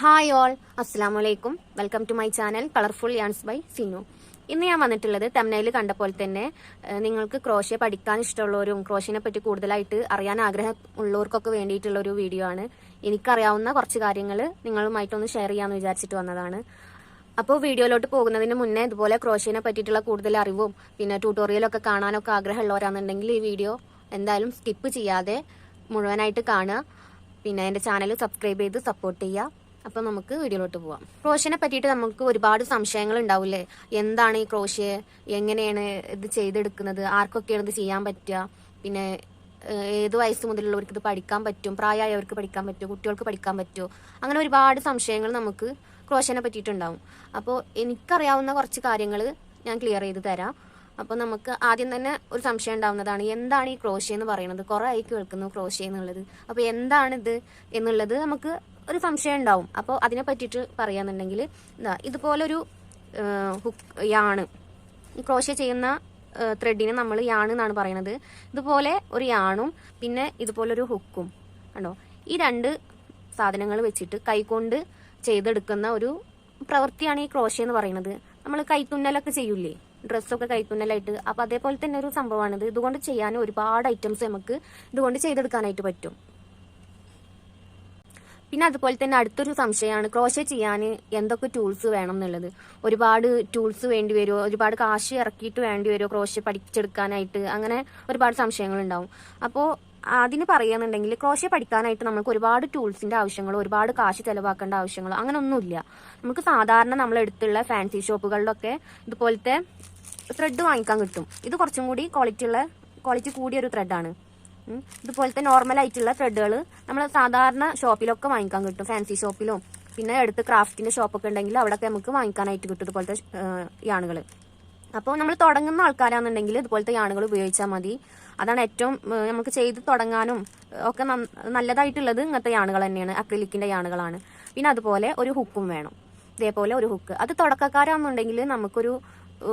Hi all അസ്സാം വലൈക്കും welcome to my channel colourful yarns by Sinu ഇന്ന് ഞാൻ വന്നിട്ടുള്ളത് തെമനയിൽ കണ്ട പോലെ തന്നെ നിങ്ങൾക്ക് ക്രോഷ്യ പഠിക്കാൻ ഇഷ്ടമുള്ളവരും ക്രോഷ്യനെ പറ്റി കൂടുതലായിട്ട് അറിയാൻ ആഗ്രഹം ഉള്ളവർക്കൊക്കെ വേണ്ടിയിട്ടുള്ള ഒരു വീഡിയോ ആണ്. എനിക്കറിയാവുന്ന കുറച്ച് കാര്യങ്ങൾ നിങ്ങളുമായിട്ടൊന്ന് ഷെയർ ചെയ്യാമെന്ന് വിചാരിച്ചിട്ട് വന്നതാണ്. അപ്പോൾ വീഡിയോയിലോട്ട് പോകുന്നതിന് മുന്നേ ഇതുപോലെ ക്രോഷ്യനെ പറ്റിയിട്ടുള്ള കൂടുതൽ അറിവും പിന്നെ ട്യൂട്ടോറിയലൊക്കെ കാണാനൊക്കെ ആഗ്രഹമുള്ളവരാണെന്നുണ്ടെങ്കിൽ ഈ വീഡിയോ എന്തായാലും സ്കിപ്പ് ചെയ്യാതെ മുഴുവനായിട്ട് കാണുക. പിന്നെ എന്റെ ചാനൽ സബ്സ്ക്രൈബ് ചെയ്ത് സപ്പോർട്ട് ചെയ്യുക. അപ്പോൾ നമുക്ക് വീഡിയോയിലോട്ട് പോവാം. ക്രോഷ്യനെ പറ്റിയിട്ട് നമുക്ക് ഒരുപാട് സംശയങ്ങൾ ഉണ്ടാവില്ലേ എന്താണ് ഈ ക്രോഷ്യ എങ്ങനെയാണ് ഇത് ചെയ്തെടുക്കുന്നത്? ആർക്കൊക്കെയാണ് ഇത് ചെയ്യാൻ പറ്റുക? പിന്നെ ഏത് വയസ്സ് മുതലുള്ളവർക്ക് ഇത് പഠിക്കാൻ പറ്റും? പ്രായമായവർക്ക് പഠിക്കാൻ പറ്റും കുട്ടികൾക്ക് പഠിക്കാൻ പറ്റുമോ? അങ്ങനെ ഒരുപാട് സംശയങ്ങൾ നമുക്ക് ക്രോഷ്യനെ പറ്റിയിട്ടുണ്ടാവും. അപ്പോൾ എനിക്കറിയാവുന്ന കുറച്ച് കാര്യങ്ങൾ ഞാൻ ക്ലിയർ ചെയ്ത് തരാം. അപ്പോൾ നമുക്ക് ആദ്യം തന്നെ ഒരു സംശയം ഉണ്ടാവുന്നതാണ് എന്താണ് ഈ ക്രോഷ്യ എന്ന് പറയുന്നത്? കുറേ ആയി കേൾക്കുന്നു ക്രോഷ്യ എന്നുള്ളത്. അപ്പോൾ എന്താണിത് എന്നുള്ളത് നമുക്ക് ഒരു സംശയം ഉണ്ടാവും. അപ്പോൾ അതിനെ പറ്റിയിട്ട് പറയാന്നുണ്ടെങ്കിൽ എന്താ ഇതുപോലൊരു ഹുക്ക് യാണ് ക്രോഷ്യ ചെയ്യുന്ന ത്രെഡിനെ നമ്മൾ യാണ് എന്നാണ് പറയുന്നത് ഇതുപോലെ ഒരു യാണും പിന്നെ ഇതുപോലൊരു ഹുക്കും. കണ്ടോ? ഈ രണ്ട് സാധനങ്ങൾ വെച്ചിട്ട് കൈകൊണ്ട് ചെയ്തെടുക്കുന്ന ഒരു പ്രവൃത്തിയാണ് ഈ ക്രോഷ്യ എന്ന് പറയുന്നത്. നമ്മൾ കൈത്തുന്നലൊക്കെ ചെയ്യൂലേ ഡ്രസ്സൊക്കെ കൈത്തുന്നലായിട്ട് അപ്പോൾ അതേപോലെ തന്നെ ഒരു സംഭവമാണിത്. ഇതുകൊണ്ട് ചെയ്യാൻ ഒരുപാട് ഐറ്റംസ് നമുക്ക് ഇതുകൊണ്ട് ചെയ്തെടുക്കാനായിട്ട് പറ്റും. പിന്നെ അതുപോലെ തന്നെ അടുത്തൊരു സംശയമാണ്. ക്രോഷ ചെയ്യാൻ എന്തൊക്കെ ടൂൾസ് വേണം എന്നുള്ളത്. ഒരുപാട് ടൂൾസ് വേണ്ടി വരുമോ ഒരുപാട് കാശ് ഇറക്കിയിട്ട് വേണ്ടി വരുമോ ക്രോഷ പഠിച്ചെടുക്കാനായിട്ട്? അങ്ങനെ ഒരുപാട് സംശയങ്ങൾ ഉണ്ടാവും അപ്പോൾ അതിന് പറയുകയാണെന്നുണ്ടെങ്കിൽ ക്രോഷ്യ പഠിക്കാനായിട്ട് നമുക്ക് ഒരുപാട് ടൂൾസിന്റെ ആവശ്യങ്ങൾ ഒരുപാട് കാശ് ചെലവാക്കേണ്ട ആവശ്യങ്ങളോ അങ്ങനെ ഒന്നുമില്ല നമുക്ക് സാധാരണ നമ്മൾ എടുത്തുള്ള ഫാൻസി ഷോപ്പുകളിലൊക്കെ ഇതുപോലത്തെ ത്രെഡ് വാങ്ങിക്കാൻ കിട്ടും. ഇത് കുറച്ചും കൂടി ക്വാളിറ്റി ഉള്ള ക്വാളിറ്റി കൂടിയ ഒരു ത്രെഡാണ് ഇതുപോലത്തെ നോർമൽ ആയിട്ടുള്ള ത്രെഡുകൾ നമ്മൾ സാധാരണ ഷോപ്പിലൊക്കെ വാങ്ങിക്കാൻ കിട്ടും ഫാൻസി ഷോപ്പിലും. പിന്നെ അടുത്ത് ക്രാഫ്റ്റിന്റെ ഷോപ്പൊക്കെ ഉണ്ടെങ്കിൽ അവിടെയൊക്കെ നമുക്ക് വാങ്ങിക്കാനായിട്ട് കിട്ടും ഇതുപോലത്തെ യാണുകൾ അപ്പോൾ നമ്മൾ തുടങ്ങുന്ന ആൾക്കാരാണെന്നുണ്ടെങ്കിൽ ഇതുപോലത്തെ യാണുകൾ ഉപയോഗിച്ചാൽ മതി. അതാണ് ഏറ്റവും നമുക്ക് ചെയ്ത് തുടങ്ങാനും ഒക്കെ നല്ലതായിട്ടുള്ളത് ഇങ്ങനത്തെ യാണുകൾ തന്നെയാണ്. അക്രിലിക്കിന്റെ യാണുകളാണ്. പിന്നെ അതുപോലെ ഒരു ഹുക്കും വേണം. ഇതേപോലെ ഒരു ഹുക്ക്. അത് തുടക്കക്കാരാണെന്നുണ്ടെങ്കിൽ നമുക്കൊരു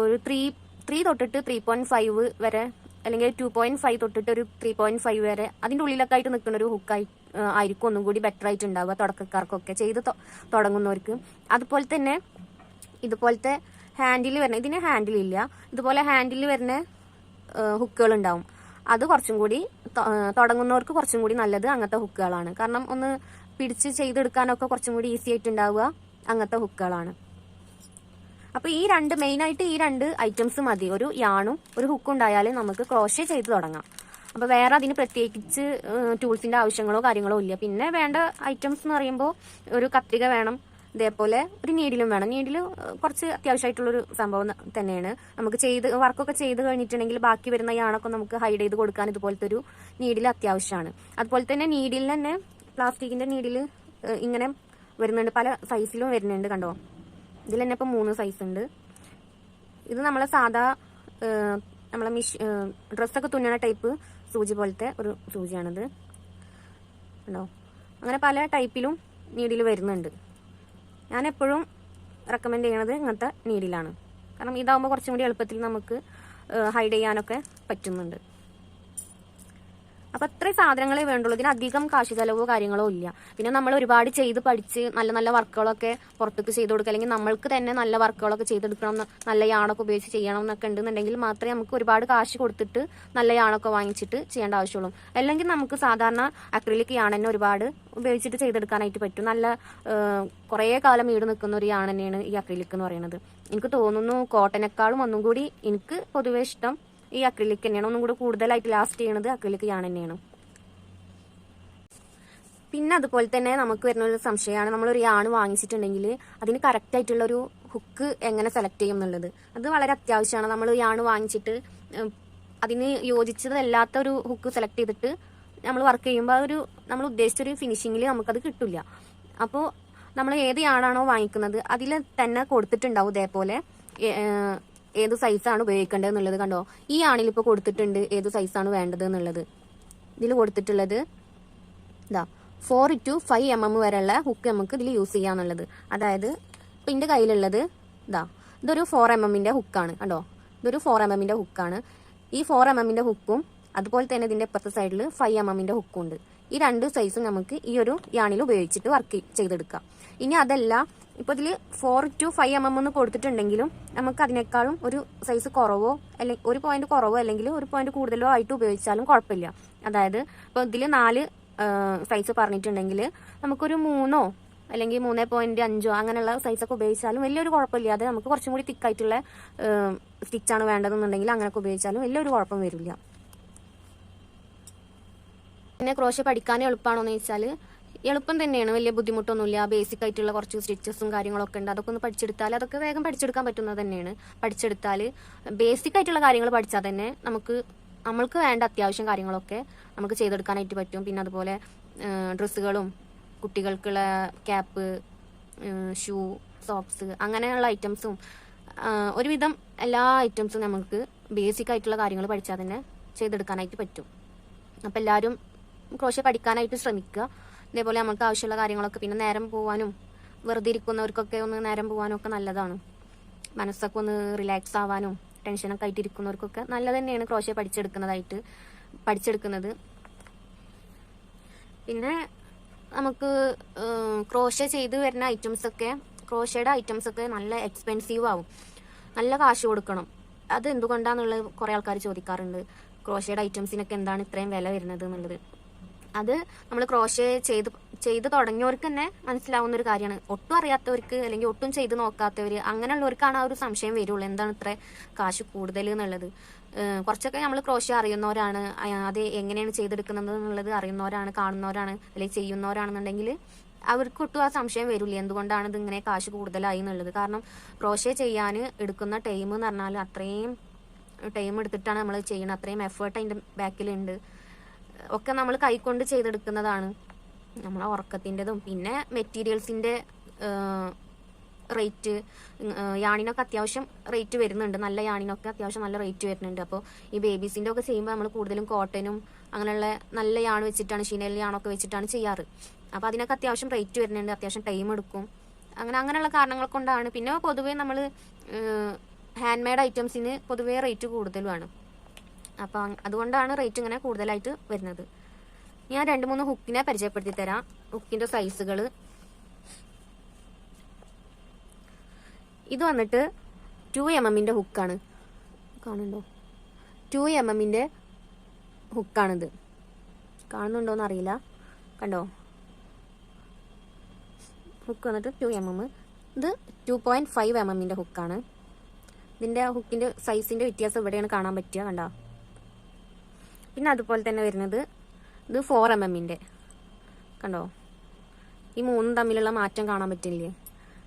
ഒരു ത്രീ ത്രീ തൊട്ടിട്ട് ത്രീ പോയിന്റ് ഫൈവ് വരെ അല്ലെങ്കിൽ ടു പോയിന്റ് ഫൈവ് തൊട്ടിട്ട് ഒരു ത്രീ പോയിന്റ് ഫൈവ് വരെ അതിന്റെ ഉള്ളിലൊക്കെ ആയിട്ട് നിൽക്കുന്ന ഒരു ഹുക്കായി ആയിരിക്കും ഒന്നും കൂടി ബെറ്റർ ആയിട്ട് ഉണ്ടാവുക തുടക്കക്കാർക്കൊക്കെ ചെയ്ത് തുടങ്ങുന്നവർക്ക്. അതുപോലെ തന്നെ ഇതുപോലത്തെ ഹാൻഡിൽ വരുന്ന ഇതിന് ഹാൻഡിൽ ഇല്ല. ഇതുപോലെ ഹാൻഡിൽ വരുന്ന ഹുക്കുകൾ ഉണ്ടാവും അത് കുറച്ചും കൂടി തുടങ്ങുന്നവർക്ക് കുറച്ചും കൂടി നല്ലത് അങ്ങനത്തെ ഹുക്കുകളാണ് കാരണം ഒന്ന് പിടിച്ച് ചെയ്തെടുക്കാനൊക്കെ കുറച്ചും കൂടി ഈസി ആയിട്ട് ഉണ്ടാവുക അങ്ങനത്തെ ഹുക്കുകളാണ് അപ്പൊ ഈ രണ്ട് മെയിൻ ആയിട്ട് ഈ രണ്ട് ഐറ്റംസ് മതി. ഒരു യാണും ഒരു ഹുക്കും ഉണ്ടായാൽ നമുക്ക് ക്രോഷേ ചെയ്ത് തുടങ്ങാം. അപ്പൊ വേറെ അതിന് പ്രത്യേകിച്ച് ടൂൾസിന്റെ ആവശ്യങ്ങളോ കാര്യങ്ങളോ ഇല്ല. പിന്നെ വേണ്ട ഐറ്റംസ് എന്ന് പറയുമ്പോൾ ഒരു കത്രിക വേണം ഇതേപോലെ ഒരു നീഡിലും വേണം. നീഡിൽ കുറച്ച് അത്യാവശ്യമായിട്ടുള്ളൊരു സംഭവം തന്നെയാണ്. നമുക്ക് ചെയ്ത് വർക്കൊക്കെ ചെയ്ത് കഴിഞ്ഞിട്ടുണ്ടെങ്കിൽ ബാക്കി വരുന്ന യാണൊക്കെ നമുക്ക് ഹൈഡ് ചെയ്ത് കൊടുക്കാൻ ഇതുപോലത്തെ ഒരു നീഡിൽ അത്യാവശ്യമാണ്. അതുപോലെ തന്നെ നീഡിൽ തന്നെ പ്ലാസ്റ്റിക്കിന്റെ നീഡിൽ ഇങ്ങനെ വരുന്നുണ്ട്. പല സൈസിലും വരുന്നുണ്ട് കണ്ടോ? ഇതിൽ തന്നെ ഇപ്പം മൂന്ന് സൈസ് ഉണ്ട്. ഇത് നമ്മളെ സാധാ നമ്മളെ മിഷ് ഡ്രസ്സൊക്കെ തുന്നണ ടൈപ്പ് സൂചി പോലത്തെ ഒരു സൂചിയാണിത്. ഉണ്ടോ അങ്ങനെ പല ടൈപ്പിലും നീഡിൽ വരുന്നുണ്ട്. ഞാൻ എപ്പോഴും റെക്കമെൻഡ് ചെയ്യണത് ഇങ്ങനത്തെ നീഡിലാണ് കാരണം ഇതാകുമ്പോൾ കുറച്ചും കൂടി എളുപ്പത്തിൽ നമുക്ക് ഹൈഡ് ചെയ്യാനൊക്കെ പറ്റുന്നുണ്ട്. അപ്പൊ അത്രയും സാധനങ്ങളെ വേണ്ടുള്ളൂ. ഇതിന് അധികം കാശ് ചെലവോ കാര്യങ്ങളോ ഇല്ല. പിന്നെ നമ്മൾ ഒരുപാട് ചെയ്ത് പഠിച്ച് നല്ല നല്ല വർക്കുകളൊക്കെ പുറത്തേക്ക് ചെയ്ത് കൊടുക്കുക. അല്ലെങ്കിൽ നമ്മൾക്ക് തന്നെ നല്ല വർക്കുകളൊക്കെ ചെയ്തെടുക്കണം നല്ല യാണൊക്കെ ഉപയോഗിച്ച് ചെയ്യണം എന്നൊക്കെ ഉണ്ടെന്നുണ്ടെങ്കിൽ മാത്രമേ നമുക്ക് ഒരുപാട് കാശ് കൊടുത്തിട്ട് നല്ല യാണൊക്കെ വാങ്ങിച്ചിട്ട് ചെയ്യേണ്ട ആവശ്യമുള്ളൂ. അല്ലെങ്കിൽ നമുക്ക് സാധാരണ അക്രിലിക് യാണ് തന്നെ ഒരുപാട് ഉപയോഗിച്ചിട്ട് ചെയ്തെടുക്കാനായിട്ട് പറ്റും. നല്ല കുറേ കാലം ഈട് നിൽക്കുന്ന ഒരു യാണ് തന്നെയാണ് ഈ അക്രിലിക് എന്ന് പറയുന്നത്. എനിക്ക് തോന്നുന്നു കോട്ടനേക്കാളും ഒന്നും കൂടി എനിക്ക് പൊതുവേ ഇഷ്ടം ഈ അക്രിലിക് തന്നെയാണ്. ഒന്നും കൂടി കൂടുതലായിട്ട് ലാസ്റ്റ് ചെയ്യണത് അക്രിലിക് യാൺ തന്നെയാണ്. പിന്നെ അതുപോലെ തന്നെ നമുക്ക് വരുന്ന ഒരു സംശയമാണ്. നമ്മളൊരു യാൺ വാങ്ങിച്ചിട്ടുണ്ടെങ്കിൽ അതിന് കറക്റ്റ് ആയിട്ടുള്ള ഒരു ഹുക്ക് എങ്ങനെ സെലക്ട് ചെയ്യും എന്നുള്ളത്. അത് വളരെ അത്യാവശ്യമാണ്. നമ്മൾ യാൺ വാങ്ങിച്ചിട്ട് അതിന് യോജിച്ചതല്ലാത്ത ഒരു ഹുക്ക് സെലക്ട് ചെയ്തിട്ട് നമ്മൾ വർക്ക് ചെയ്യുമ്പോൾ ഒരു നമ്മൾ ഉദ്ദേശിച്ച ഒരു ഫിനിഷിങ്ങിൽ നമുക്കത് കിട്ടില്ല അപ്പോൾ നമ്മൾ ഏത് യാണാണോ വാങ്ങിക്കുന്നത് അതിൽ തന്നെ കൊടുത്തിട്ടുണ്ടാവും ഇതേപോലെ. ഏത് സൈസാണ് ഉപയോഗിക്കേണ്ടത് എന്നുള്ളത് കണ്ടോ? ഈ ആണിൽ ഇപ്പോൾ കൊടുത്തിട്ടുണ്ട് ഏത് സൈസാണ് വേണ്ടത് എന്നുള്ളത് ഇതിൽ കൊടുത്തിട്ടുള്ളത് ഇതാ four to five M M വരെയുള്ള ഹുക്ക് നമുക്ക് ഇതിൽ യൂസ് ചെയ്യാന്നുള്ളത്. അതായത് ഇപ്പം എന്റെ കയ്യിലുള്ളത് ഇതാ ഇതൊരു ഫോർ എം എമ്മിന്റെ ഹുക്കാണ് കണ്ടോ? ഇതൊരു ഫോർ എം എമ്മിന്റെ ഹുക്കാണ് ഈ ഫോർ എം എമ്മിന്റെ ഹുക്കും അതുപോലെ തന്നെ ഇതിന്റെ ഇപ്പുറത്തെ സൈഡിൽ ഫൈവ് എം എമ്മിന്റെ ഹുക്കും ഉണ്ട്. ഈ രണ്ട് സൈസും നമുക്ക് ഈ ഒരു യാണിൽ ഉപയോഗിച്ചിട്ട് വർക്ക് ചെയ്തെടുക്കാം. ഇനി അതല്ല ഇപ്പോൾ ഇതിൽ four to five M M എന്ന് കൊടുത്തിട്ടുണ്ടെങ്കിലും നമുക്ക് അതിനേക്കാളും ഒരു സൈസ് കുറവോ അല്ലെങ്കിൽ ഒരു പോയിന്റ് കുറവോ അല്ലെങ്കിൽ ഒരു പോയിന്റ് കൂടുതലോ ആയിട്ട് ഉപയോഗിച്ചാലും കുഴപ്പമില്ല. അതായത് ഇപ്പോൾ ഇതിൽ നാല് സൈസ് പറഞ്ഞിട്ടുണ്ടെങ്കിൽ നമുക്കൊരു മൂന്നോ അല്ലെങ്കിൽ മൂന്ന് പോയിന്റ് അഞ്ചോ അങ്ങനെയുള്ള സൈസൊക്കെ ഉപയോഗിച്ചാലും വലിയൊരു കുഴപ്പമില്ലാതെ നമുക്ക് കുറച്ചും കൂടി തിക്കായിട്ടുള്ള സ്റ്റിച്ചാണ് വേണ്ടതെന്നുണ്ടെങ്കിൽ അങ്ങനെയൊക്കെ ഉപയോഗിച്ചാലും വലിയൊരു കുഴപ്പം വരില്ല. പിന്നെ ക്രോഷ്യ പഠിക്കാൻ എളുപ്പമാണോ എന്ന് ചോദിച്ചാൽ എളുപ്പം തന്നെയാണ്. വലിയ ബുദ്ധിമുട്ടൊന്നുമില്ല. ബേസിക് ആയിട്ടുള്ള കുറച്ച് സ്റ്റിച്ചസും കാര്യങ്ങളൊക്കെ ഉണ്ട്. അതൊക്കെ ഒന്ന് പഠിച്ചെടുത്താൽ അതൊക്കെ വേഗം പഠിച്ചെടുക്കാൻ പറ്റുന്നത് തന്നെയാണ്. പഠിച്ചെടുത്താൽ ബേസിക് ആയിട്ടുള്ള കാര്യങ്ങൾ പഠിച്ചാൽ തന്നെ നമുക്ക് നമ്മൾക്ക് വേണ്ട അത്യാവശ്യം കാര്യങ്ങളൊക്കെ നമുക്ക് ചെയ്തെടുക്കാനായിട്ട് പറ്റും. പിന്നെ അതുപോലെ ഡ്രസ്സുകളും കുട്ടികൾക്കുള്ള ക്യാപ്പ് ഷൂ സോക്സ് അങ്ങനെയുള്ള ഐറ്റംസും ഒരുവിധം എല്ലാ ഐറ്റംസും നമുക്ക് ബേസിക് ആയിട്ടുള്ള കാര്യങ്ങൾ പഠിച്ചാൽ തന്നെ ചെയ്തെടുക്കാനായിട്ട് പറ്റും. അപ്പം എല്ലാവരും ക്രോഷ്യ പഠിക്കാനായിട്ട് ശ്രമിക്കുക. ഇതേപോലെ നമുക്ക് ആവശ്യമുള്ള കാര്യങ്ങളൊക്കെ പിന്നെ നേരം പോവാനും വെറുതെ ഇരിക്കുന്നവർക്കൊക്കെ ഒന്ന് നേരം പോവാനും ഒക്കെ നല്ലതാണ്. മനസ്സൊക്കെ ഒന്ന് റിലാക്സ് ആവാനും ടെൻഷനൊക്കെ ആയിട്ട് ഇരിക്കുന്നവർക്കൊക്കെ നല്ലത് തന്നെയാണ് ക്രോഷ്യ പഠിച്ചെടുക്കുന്നതായിട്ട് പഠിച്ചെടുക്കുന്നത്. പിന്നെ നമുക്ക് ക്രോഷ്യ ചെയ്ത് വരുന്ന ഐറ്റംസ് ഒക്കെ ക്രോഷ്യയുടെ ഐറ്റംസ് ഒക്കെ നല്ല എക്സ്പെൻസീവ് ആവും. നല്ല കാശ് കൊടുക്കണം. അത് എന്തുകൊണ്ടാന്നുള്ളത് കുറേ ആൾക്കാർ ചോദിക്കാറുണ്ട്. ക്രോഷ്യയുടെ ഐറ്റംസിനൊക്കെ എന്താണ് ഇത്രയും വില വരുന്നത് എന്നുള്ളത്. അത് നമ്മൾ ക്രോഷേ ചെയ്ത് ചെയ്ത് തുടങ്ങിയവർക്ക് തന്നെ മനസ്സിലാവുന്ന ഒരു കാര്യമാണ്. ഒട്ടും അറിയാത്തവർക്ക് അല്ലെങ്കിൽ ഒട്ടും ചെയ്ത് നോക്കാത്തവർ അങ്ങനെയുള്ളവർക്കാണ് ആ ഒരു സംശയം വരുള്ളൂ. എന്താണ് ഇത്ര കാശ് കൂടുതൽ എന്നുള്ളത്? കുറച്ചൊക്കെ നമ്മൾ ക്രോഷ്യ അറിയുന്നവരാണ്. അത് എങ്ങനെയാണ് ചെയ്തെടുക്കുന്നത് എന്നുള്ളത് അറിയുന്നവരാണ് കാണുന്നവരാണ് അല്ലെങ്കിൽ ചെയ്യുന്നവരാണെന്നുണ്ടെങ്കിൽ അവർക്ക് ഒട്ടും ആ സംശയം വരില്ല. എന്തുകൊണ്ടാണ് ഇത് ഇങ്ങനെ കാശ് കൂടുതലായി എന്നുള്ളത്? കാരണം ക്രോഷ്യ ചെയ്യാൻ എടുക്കുന്ന ടൈം എന്ന് പറഞ്ഞാൽ അത്രയും ടൈം എടുത്തിട്ടാണ് നമ്മൾ ചെയ്യുന്നത് അത്രയും എഫേർട്ട് അതിന്റെ ബാക്കിലുണ്ട് ഒക്കെ നമ്മൾ കൈകൊണ്ട് ചെയ്തെടുക്കുന്നതാണ്. നമ്മളെ ഉറക്കത്തിന്റെതും. പിന്നെ മെറ്റീരിയൽസിന്റെ റേറ്റ് യാണിനൊക്കെ അത്യാവശ്യം റേറ്റ് വരുന്നുണ്ട്. നല്ല യാണിനൊക്കെ അത്യാവശ്യം നല്ല റേറ്റ് വരുന്നുണ്ട്. അപ്പോൾ ഈ ബേബീസിന്റെ ഒക്കെ ചെയ്യുമ്പോൾ നമ്മൾ കൂടുതലും കോട്ടനും അങ്ങനെയുള്ള നല്ല യാണ് വെച്ചിട്ടാണ് ഷീനയിൽ യാണൊക്കെ വെച്ചിട്ടാണ് ചെയ്യാറ്. അപ്പോൾ അതിനൊക്കെ അത്യാവശ്യം റേറ്റ് വരുന്നുണ്ട്. അത്യാവശ്യം ടൈം എടുക്കും. അങ്ങനെ അങ്ങനെയുള്ള കാരണങ്ങൾ കൊണ്ടാണ്. പിന്നെ പൊതുവേ നമ്മൾ ഹാൻഡ് മെയ്ഡ് ഐറ്റംസിന് പൊതുവേ റേറ്റ് കൂടുതലുമാണ്. അപ്പോൾ അതുകൊണ്ടാണ് റേറ്റ് ഇങ്ങനെ കൂടുതലായിട്ട് വരുന്നത്. ഞാൻ രണ്ട് മൂന്ന് ഹുക്കിനെ പരിചയപ്പെടുത്തി തരാം ഹുക്കിന്റെ സൈസുകൾ ഇത് വന്നിട്ട് ടു എം എമ്മിന്റെ ഹുക്കാണ് കാണുന്നുണ്ടോ? ടു എം എമ്മിന്റെ ഹുക്കാണിത് കാണുന്നുണ്ടോന്ന് അറിയില്ല. കണ്ടോ? ഹുക്ക് വന്നിട്ട് ടു എം എം ഇത് ടു പോയിന്റ് ഫൈവ് എം എമ്മിന്റെ ഹുക്കാണ് ഇതിന്റെ ഹുക്കിന്റെ സൈസിന്റെ വ്യത്യാസം ഇവിടെയാണ് കാണാൻ പറ്റുക കണ്ടോ? പിന്നെ അതുപോലെ തന്നെ വരുന്നത് ഇത് ഫോർ എം എമ്മിന്റെ കണ്ടോ? ഈ മൂന്നും തമ്മിലുള്ള മാറ്റം കാണാൻ പറ്റില്ലേ?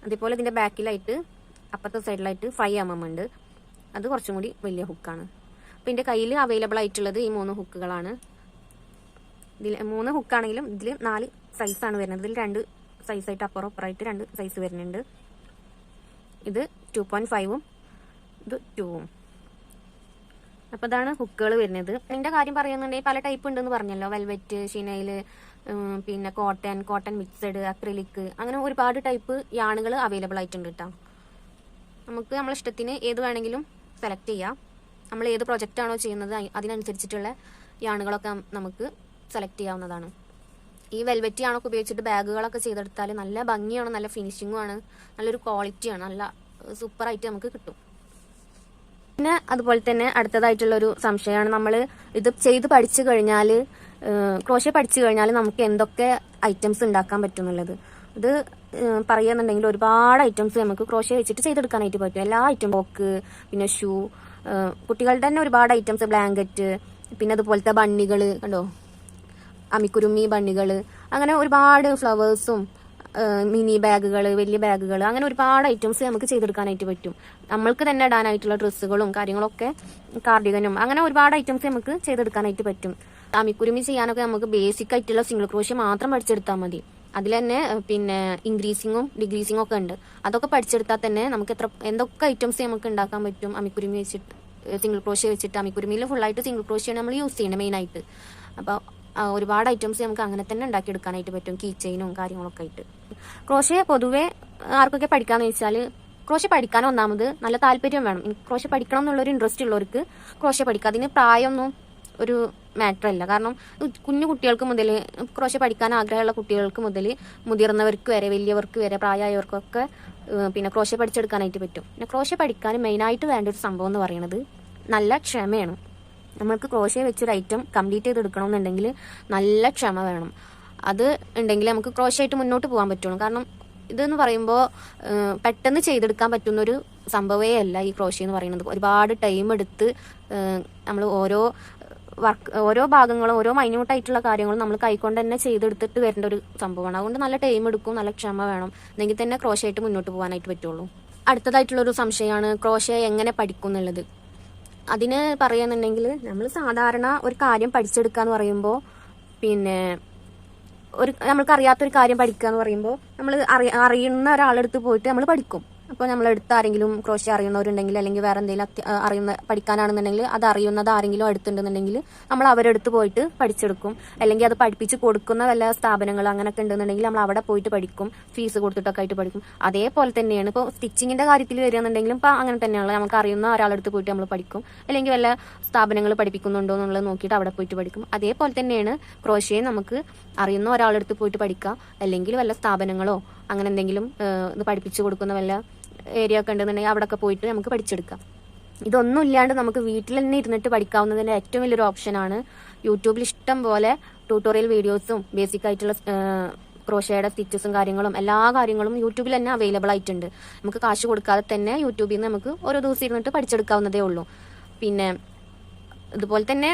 അതേപോലെ ഇതിന്റെ ബാക്കിലായിട്ട് അപ്പുറത്തെ സൈഡിലായിട്ട് ഫൈവ് എം എം ഉണ്ട്. അത് കുറച്ചും കൂടി വലിയ ഹുക്കാണ് അപ്പോൾ എന്റെ കയ്യിൽ അവൈലബിൾ ആയിട്ടുള്ളത് ഈ മൂന്ന് ഹുക്കുകളാണ് ഇതിൽ മൂന്ന് ഹുക്കാണെങ്കിലും ഇതിൽ നാല് സൈസാണ് വരുന്നത്. ഇതിൽ രണ്ട് സൈസായിട്ട് അപ്പുറം അപ്പുറമായിട്ട് രണ്ട് സൈസ് വരുന്നുണ്ട്. ഇത് ടു പോയിന്റ് ഫൈവും ഇത് ടൂവും അപ്പോൾ അതാണ് ഹുക്കുകൾ വരുന്നത്. എന്റെ കാര്യം പറയുന്നുണ്ടെങ്കിൽ പല ടൈപ്പ് ഉണ്ടെന്ന് പറഞ്ഞല്ലോ. വെൽവെറ്റ് ഷിനയിൽ പിന്നെ കോട്ടൺ കോട്ടൺ മിക്സഡ് അക്രിലിക് അങ്ങനെ ഒരുപാട് ടൈപ്പ് യാണുകൾ അവൈലബിൾ ആയിട്ടുണ്ട് കേട്ടോ നമുക്ക് നമ്മളെ ഇഷ്ടത്തിന് ഏത് വേണമെങ്കിലും സെലക്ട് ചെയ്യാം. നമ്മൾ ഏത് പ്രൊജക്റ്റ് ആണോ ചെയ്യുന്നത് അതിനനുസരിച്ചിട്ടുള്ള യാണുകളൊക്കെ നമുക്ക് സെലക്ട് ചെയ്യാവുന്നതാണ്. ഈ വെൽവെറ്റ് യാണൊക്കെ ഉപയോഗിച്ചിട്ട് ബാഗുകളൊക്കെ ചെയ്തെടുത്താൽ നല്ല ഭംഗിയാണ് നല്ല ഫിനിഷിങ്ങും ആണ് നല്ലൊരു ക്വാളിറ്റിയാണ് നല്ല സൂപ്പറായിട്ട് നമുക്ക് കിട്ടും. പിന്നെ അതുപോലെ തന്നെ അടുത്തതായിട്ടുള്ള ഒരു സംശയമാണ്. നമ്മൾ ഇത് ചെയ്ത് പഠിച്ചു കഴിഞ്ഞാൽ ക്രോഷ്യ പഠിച്ചു കഴിഞ്ഞാൽ നമുക്ക് എന്തൊക്കെ ഐറ്റംസ് ഉണ്ടാക്കാൻ പറ്റും എന്നുള്ളത് ഇത് പറയുന്നുണ്ടെങ്കിൽ ഒരുപാട് ഐറ്റംസ് നമുക്ക് ക്രോഷ്യ വെച്ചിട്ട് ചെയ്തെടുക്കാനായിട്ട് പറ്റും. എല്ലാ ഐറ്റം ബോക്ക് പിന്നെ ഷൂ കുട്ടികളുടെ തന്നെ ഒരുപാട് ഐറ്റംസ് ബ്ലാങ്കറ്റ് പിന്നെ അതുപോലത്തെ ബണ്ണികൾ കണ്ടോ? അമിക്കുരുമി ബണ്ണികൾ അങ്ങനെ ഒരുപാട് ഫ്ലവേഴ്സും മിനി ബാഗുകൾ വലിയ ബാഗുകൾ അങ്ങനെ ഒരുപാട് ഐറ്റംസ് നമുക്ക് ചെയ്തെടുക്കാനായിട്ട് പറ്റും. നമ്മൾക്ക് തന്നെ ഇടാനായിട്ടുള്ള ഡ്രസ്സുകളും കാര്യങ്ങളൊക്കെ കാർഡിഗനും അങ്ങനെ ഒരുപാട് ഐറ്റംസ് നമുക്ക് ചെയ്തെടുക്കാനായിട്ട് പറ്റും. തമിക്കുരുമി ചെയ്യാനൊക്കെ നമുക്ക് ബേസിക് ആയിട്ടുള്ള സിംഗിൾ ക്രോഷ്യ മാത്രം പഠിച്ചെടുത്താൽ മതി. അതിൽ തന്നെ പിന്നെ ഇൻക്രീസിങ്ങും ഡിഗ്രീസിങ്ങും ഒക്കെ ഉണ്ട്. അതൊക്കെ പഠിച്ചെടുത്താൽ തന്നെ നമുക്ക് എത്ര എന്തൊക്കെ ഐറ്റംസ് നമുക്ക് ഉണ്ടാക്കാൻ പറ്റും? അമിക്കുരുമി വെച്ചിട്ട് സിംഗിൾ ക്രോഷ്യ വെച്ചിട്ട് അമിക്കുരുമിയിൽ ഫുള്ളായിട്ട് സിംഗിൾ ക്രോഷ്യാണ് നമ്മൾ യൂസ് ചെയ്യുന്നത് മെയിനായിട്ട് അപ്പോൾ ഒരുപാട് ഐറ്റംസ് നമുക്ക് അങ്ങനെ തന്നെ ഉണ്ടാക്കിയെടുക്കാനായിട്ട് പറ്റും. കീ ചെയിനും കാര്യങ്ങളൊക്കെ ആയിട്ട്. ക്രോഷ്യ പൊതുവേ ആർക്കൊക്കെ പഠിക്കാന്ന് വെച്ചാൽ ക്രോഷ്യ പഠിക്കാൻ ഒന്നാമത് നല്ല താല്പര്യം വേണം. ക്രോഷ പഠിക്കണം എന്നുള്ളൊരു ഇൻട്രസ്റ്റ് ഉള്ളവർക്ക് ക്രോഷ്യ പഠിക്കാം അതിന് പ്രായമൊന്നും ഒരു മാറ്റർ അല്ല. കാരണം കുഞ്ഞു കുട്ടികൾക്ക് മുതൽ ക്രോഷ്യ പഠിക്കാൻ ആഗ്രഹമുള്ള കുട്ടികൾക്ക് മുതൽ മുതിർന്നവർക്ക് വരെ വലിയവർക്ക് വരെ പ്രായമായവർക്കൊക്കെ പിന്നെ ക്രോഷ്യ പഠിച്ചെടുക്കാനായിട്ട് പറ്റും. പിന്നെ ക്രോഷ്യ പഠിക്കാൻ മെയിനായിട്ട് വേണ്ട ഒരു സംഭവം എന്ന് പറയുന്നത് നല്ല ക്ഷമയാണ്. നമ്മൾക്ക് ക്രോഷ്യ വെച്ചൊരു ഐറ്റം കംപ്ലീറ്റ് ചെയ്ത് എടുക്കണമെന്നുണ്ടെങ്കിൽ നല്ല ക്ഷമ വേണം. അത് ഉണ്ടെങ്കിൽ നമുക്ക് ക്രോഷ്യ ആയിട്ട് മുന്നോട്ട് പോകാൻ പറ്റുള്ളൂ. കാരണം ഇതെന്ന് പറയുമ്പോൾ പെട്ടെന്ന് ചെയ്തെടുക്കാൻ പറ്റുന്ന ഒരു സംഭവമേ അല്ല ഈ ക്രോഷ്യ എന്ന് പറയുന്നത്. ഒരുപാട് ടൈം എടുത്ത് നമ്മൾ ഓരോ വർക്ക് ഓരോ ഭാഗങ്ങളും ഓരോ മൈന്യൂട്ടായിട്ടുള്ള കാര്യങ്ങളും നമ്മൾ കൈക്കൊണ്ട് തന്നെ ചെയ്തെടുത്തിട്ട് വരേണ്ട ഒരു സംഭവമാണ്. അതുകൊണ്ട് നല്ല ടൈം എടുക്കും നല്ല ക്ഷമ വേണം. എന്നെങ്കിൽ തന്നെ ക്രോഷ്യ ആയിട്ട് മുന്നോട്ട് പോകാനായിട്ട് പറ്റുള്ളൂ. അടുത്തതായിട്ടുള്ളൊരു സംശയമാണ് ക്രോഷ്യ എങ്ങനെ പഠിക്കും എന്നുള്ളത് അതിന് പറയുന്നുണ്ടെങ്കിൽ നമ്മൾ സാധാരണ ഒരു കാര്യം പഠിച്ചെടുക്കുക എന്ന് പറയുമ്പോൾ പിന്നെ ഒരു നമ്മൾക്ക് അറിയാത്തൊരു കാര്യം പഠിക്കുക എന്ന് പറയുമ്പോൾ നമ്മൾ അറിയ അറിയുന്ന ഒരാളെടുത്ത് പോയിട്ട് നമ്മൾ പഠിക്കും. അപ്പോൾ നമ്മളെടുത്ത് ആരെങ്കിലും ക്രോഷ്യ അറിയുന്നവരുണ്ടെങ്കിൽ അല്ലെങ്കിൽ വേറെ എന്തെങ്കിലും അറിയുന്ന പഠിക്കാനാണെന്നുണ്ടെങ്കിൽ അത് അറിയുന്നത് ആരെങ്കിലും അടുത്തുണ്ടെന്നുണ്ടെങ്കിൽ നമ്മൾ അവരെ അടുത്ത് പോയിട്ട് പഠിച്ചെടുക്കും. അല്ലെങ്കിൽ അത് പഠിപ്പിച്ച് കൊടുക്കുന്ന വല്ല സ്ഥാപനങ്ങൾ അങ്ങനെയൊക്കെ ഉണ്ടെന്നുണ്ടെങ്കിൽ നമ്മൾ അവിടെ പോയിട്ട് പഠിക്കും. ഫീസ് കൊടുത്തിട്ടൊക്കെ ആയിട്ട് പഠിക്കും. അതേപോലെ തന്നെയാണ് ഇപ്പോൾ സ്റ്റിച്ചിങ്ങിന്റെ കാര്യത്തിൽ വരികയാണെന്നുണ്ടെങ്കിലും ഇപ്പോൾ അങ്ങനെ തന്നെയാണ് നമുക്ക് അറിയുന്ന ഒരാളടുത്ത് പോയിട്ട് നമ്മൾ പഠിക്കും. അല്ലെങ്കിൽ വല്ല സ്ഥാപനങ്ങൾ പഠിപ്പിക്കുന്നുണ്ടോ എന്നുള്ളത് നോക്കിയിട്ട് അവിടെ പോയിട്ട് പഠിക്കും. അതേപോലെ തന്നെയാണ് ക്രോഷ്യയും നമുക്ക് അറിയുന്ന ഒരാളെടുത്ത് പോയിട്ട് പഠിക്കാം. അല്ലെങ്കിൽ വല്ല സ്ഥാപനങ്ങളോ അങ്ങനെ എന്തെങ്കിലും ഇത് പഠിപ്പിച്ചു കൊടുക്കുന്ന വല്ല ഏരിയ ഒക്കെ ഉണ്ടെന്നുണ്ടെങ്കിൽ അവിടെയൊക്കെ പോയിട്ട് നമുക്ക് പഠിച്ചെടുക്കാം. ഇതൊന്നും ഇല്ലാണ്ട് നമുക്ക് വീട്ടിൽ തന്നെ ഇരുന്നിട്ട് പഠിക്കാവുന്നതിന്റെ ഏറ്റവും വലിയൊരു ഓപ്ഷനാണ് യൂട്യൂബിൽ ഇഷ്ടം പോലെ ട്യൂട്ടോറിയൽ വീഡിയോസും ബേസിക് ആയിട്ടുള്ള ക്രോഷയുടെ സ്റ്റിച്ചസും കാര്യങ്ങളും എല്ലാ കാര്യങ്ങളും യൂട്യൂബിൽ തന്നെ അവൈലബിൾ ആയിട്ടുണ്ട്. നമുക്ക് കാശ് കൊടുക്കാതെ തന്നെ യൂട്യൂബിൽ നിന്ന് നമുക്ക് ഓരോ ദിവസം ഇരുന്നിട്ട് പഠിച്ചെടുക്കാവുന്നതേ ഉള്ളൂ. പിന്നെ ഇതുപോലെ തന്നെ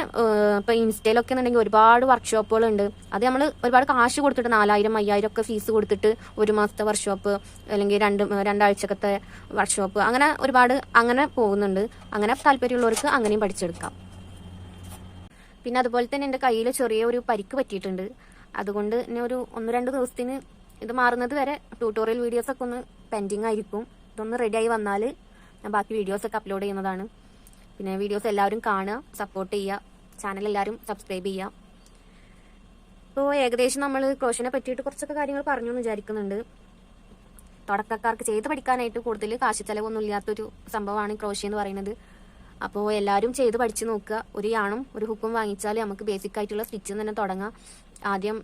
ഇപ്പൊ ഇൻസ്റ്റയിലൊക്കെ എന്നുണ്ടെങ്കിൽ ഒരുപാട് വർക്ക്ഷോപ്പുകൾ ഉണ്ട് അത് നമ്മൾ ഒരുപാട് കാശ് കൊടുത്തിട്ട് നാലായിരം അയ്യായിരം ഒക്കെ ഫീസ് കൊടുത്തിട്ട് ഒരു മാസത്തെ വർക്ക്ഷോപ്പ് അല്ലെങ്കിൽ രണ്ട് രണ്ടാഴ്ചക്കത്തെ വർക്ക്ഷോപ്പ് അങ്ങനെ ഒരുപാട് അങ്ങനെ പോകുന്നുണ്ട്. അങ്ങനെ താല്പര്യമുള്ളവർക്ക് അങ്ങനെയും പഠിച്ചെടുക്കാം. പിന്നെ അതുപോലെ തന്നെ എന്റെ കയ്യിൽ ചെറിയ ഒരു പരിക്ക് പറ്റിയിട്ടുണ്ട്. അതുകൊണ്ട് ഇനി ഒരു ഒന്ന് രണ്ട് ദിവസത്തിന് ഇത് മാറുന്നത് വരെ ട്യൂട്ടോറിയൽ വീഡിയോസ് ഒക്കെ ഒന്ന് പെൻഡിങ് ആയിരിക്കും. ഇതൊന്ന് റെഡിയായി വന്നാൽ ഞാൻ ബാക്കി വീഡിയോസ് ഒക്കെ അപ്ലോഡ് ചെയ്യുന്നതാണ്. പിന്നെ വീഡിയോസ് എല്ലാവരും കാണുക സപ്പോർട്ട് ചെയ്യുക ചാനൽ എല്ലാവരും സബ്സ്ക്രൈബ് ചെയ്യുക. ഇപ്പോൾ ഏകദേശം നമ്മൾ ക്രോഷനെ പറ്റിയിട്ട് കുറച്ചൊക്കെ കാര്യങ്ങൾ പറഞ്ഞു എന്ന് വിചാരിക്കുന്നുണ്ട്. തുടക്കക്കാർക്ക് ചെയ്ത് പഠിക്കാനായിട്ട് കൂടുതൽ കാശ് ചെലവൊന്നും ഇല്ലാത്തൊരു സംഭവമാണ് ക്രോഷ്യ എന്ന് പറയുന്നത്. അപ്പോൾ എല്ലാവരും ചെയ്ത് പഠിച്ചു നോക്കുക. ഒരു യാണും ഒരു ഹുക്കും വാങ്ങിച്ചാൽ നമുക്ക് ബേസിക് ആയിട്ടുള്ള സ്റ്റിച്ച് തന്നെ തുടങ്ങാം. ആദ്യം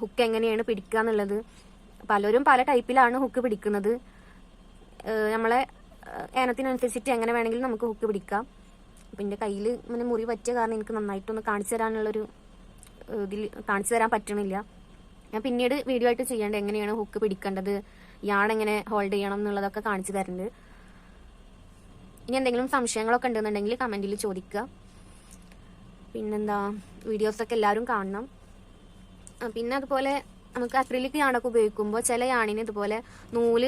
ഹുക്ക് എങ്ങനെയാണ് പിടിക്കുക എന്നുള്ളത്. പലരും പല ടൈപ്പിലാണ് ഹുക്ക് പിടിക്കുന്നത്. നമ്മളെ ഏനത്തിനനുസരിച്ചിട്ട് എങ്ങനെ വേണമെങ്കിലും നമുക്ക് ഹുക്ക് പിടിക്കാം. അപ്പം എന്റെ കയ്യിൽ ഇങ്ങനെ മുറി പറ്റിയ കാരണം എനിക്ക് നന്നായിട്ടൊന്ന് കാണിച്ചു തരാനുള്ളൊരു ഇതിൽ കാണിച്ചു തരാൻ പറ്റണില്ല. ഞാൻ പിന്നീട് വീഡിയോ ആയിട്ട് ചെയ്യേണ്ടത് എങ്ങനെയാണ് ഹുക്ക് പിടിക്കേണ്ടത് എങ്ങനെ ഹോൾഡ് ചെയ്യണം എന്നുള്ളതൊക്കെ കാണിച്ചു തരുന്നുണ്ട് ഇനി എന്തെങ്കിലും സംശയങ്ങളൊക്കെ ഉണ്ടെന്നുണ്ടെങ്കിൽ കമന്റിൽ ചോദിക്കുക. പിന്നെന്താ വീഡിയോസൊക്കെ എല്ലാവരും കാണണം. പിന്നെ അതുപോലെ നമുക്ക് അക്രിലിക് യാണൊക്കെ ഉപയോഗിക്കുമ്പോൾ ചില യാണിന് ഇതുപോലെ നൂൽ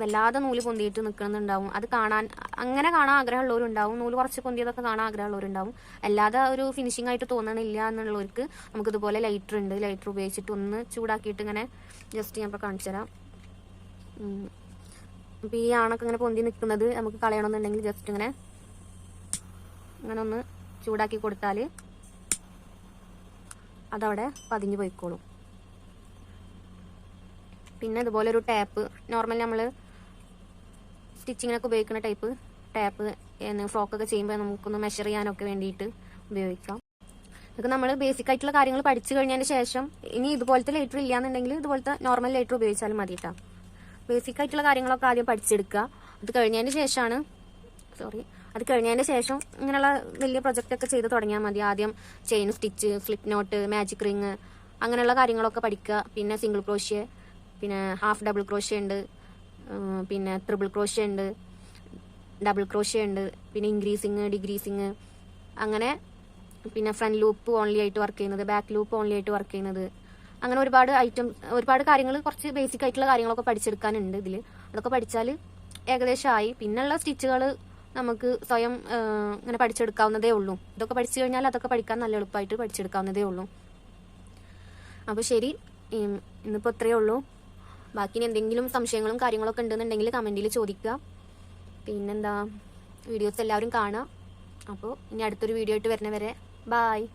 വല്ലാതെ നൂൽ പൊന്തിയിട്ട് നിൽക്കുന്നുണ്ടാവും. അത് കാണാൻ അങ്ങനെ കാണാൻ ആഗ്രഹമുള്ളവരുണ്ടാവും. നൂൽ കുറച്ച് പൊന്തിയതൊക്കെ കാണാൻ ആഗ്രഹമുള്ളവരുണ്ടാവും. അല്ലാതെ ഒരു ഫിനിഷിംഗ് ആയിട്ട് തോന്നണില്ല എന്നുള്ളവർക്ക് നമുക്ക് ഇതുപോലെ ലൈറ്റർ ഉണ്ട്. ലൈറ്റർ ഉപയോഗിച്ചിട്ട് ഒന്ന് ചൂടാക്കിയിട്ട് ഇങ്ങനെ ജസ്റ്റ് ഞാൻ ഇപ്പോൾ കാണിച്ചു തരാം. അപ്പൊ ഈ ആണൊക്കെ ഇങ്ങനെ പൊന്തി നിൽക്കുന്നത് നമുക്ക് കളയണമെന്നുണ്ടെങ്കിൽ ജസ്റ്റ് ഇങ്ങനെ ഇങ്ങനെ ഒന്ന് ചൂടാക്കി കൊടുത്താൽ അതവിടെ പതിഞ്ഞു പോയിക്കോളും. പിന്നെ ഇതുപോലെ ഒരു ടാപ്പ്. നോർമൽ നമ്മൾ സ്റ്റിച്ചിങ്ങിനൊക്കെ ഉപയോഗിക്കുന്ന ടൈപ്പ് ടാപ്പ് ഫ്രോക്കൊക്കെ ചെയ്യുമ്പോൾ നമുക്കൊന്ന് മെഷർ ചെയ്യാനൊക്കെ വേണ്ടിയിട്ട് ഉപയോഗിക്കാം. ഇതൊക്കെ നമ്മൾ ബേസിക് ആയിട്ടുള്ള കാര്യങ്ങൾ പഠിച്ചു കഴിഞ്ഞതിന് ശേഷം ഇനി ഇതുപോലത്തെ ലേറ്റർ ഇല്ലാന്നുണ്ടെങ്കിൽ ഇതുപോലത്തെ നോർമൽ ലേറ്റർ ഉപയോഗിച്ചാലും മതി കേട്ടോ ബേസിക് ആയിട്ടുള്ള കാര്യങ്ങളൊക്കെ ആദ്യം പഠിച്ചെടുക്കുക. അത് കഴിഞ്ഞതിന് ശേഷമാണ് സോറി അത് കഴിഞ്ഞതിന് ശേഷം ഇങ്ങനെയുള്ള വലിയ പ്രൊജക്റ്റ് ഒക്കെ ചെയ്ത് തുടങ്ങിയാൽ മതി. ആദ്യം chain stitch slip knot magic ring അങ്ങനെയുള്ള കാര്യങ്ങളൊക്കെ പഠിക്കുക. പിന്നെ സിംഗിൾ ക്രോഷ്യ പിന്നെ ഹാഫ് ഡബിൾ ക്രോഷ്യ ഉണ്ട്. പിന്നെ ട്രിപ്പിൾ ക്രോഷ്യ ഉണ്ട്. ഡബിൾ ക്രോഷ്യ ഉണ്ട്. പിന്നെ ഇൻക്രീസിങ് ഡിഗ്രീസിങ് അങ്ങനെ പിന്നെ ഫ്രണ്ട് ലൂപ്പ് ഓൺലി ആയിട്ട് വർക്ക് ചെയ്യുന്നത് ബാക്ക് ലൂപ്പ് ഓൺലി ആയിട്ട് വർക്ക് ചെയ്യുന്നത്. അങ്ങനെ ഒരുപാട് ഐറ്റം ഒരുപാട് കാര്യങ്ങൾ കുറച്ച് ബേസിക് ആയിട്ടുള്ള കാര്യങ്ങളൊക്കെ പഠിച്ചെടുക്കാനുണ്ട് ഇതിൽ അതൊക്കെ പഠിച്ചാൽ ഏകദേശം ആയി പിന്നെയുള്ള സ്റ്റിച്ചുകൾ നമുക്ക് സ്വയം ഇങ്ങനെ പഠിച്ചെടുക്കാവുന്നതേ ഉള്ളൂ. ഇതൊക്കെ പഠിച്ചു കഴിഞ്ഞാൽ അതൊക്കെ പഠിക്കാൻ നല്ല എളുപ്പമായിട്ട് പഠിച്ചെടുക്കാവുന്നതേ ഉള്ളൂ. അപ്പോൾ ശരി ഇന്നിപ്പോൾ ഇത്രയേ ഉള്ളൂ. ബാക്കി എന്തെങ്കിലും സംശയങ്ങളും കാര്യങ്ങളൊക്കെ ഉണ്ടെന്നുണ്ടെങ്കിൽ കമന്റിൽ ചോദിക്കുക. പിന്നെന്താ? വീഡിയോസ് എല്ലാവരും കാണുക. അപ്പോൾ ഇനി അടുത്തൊരു വീഡിയോ ആയിട്ട് വരുന്നവരെ ബായ്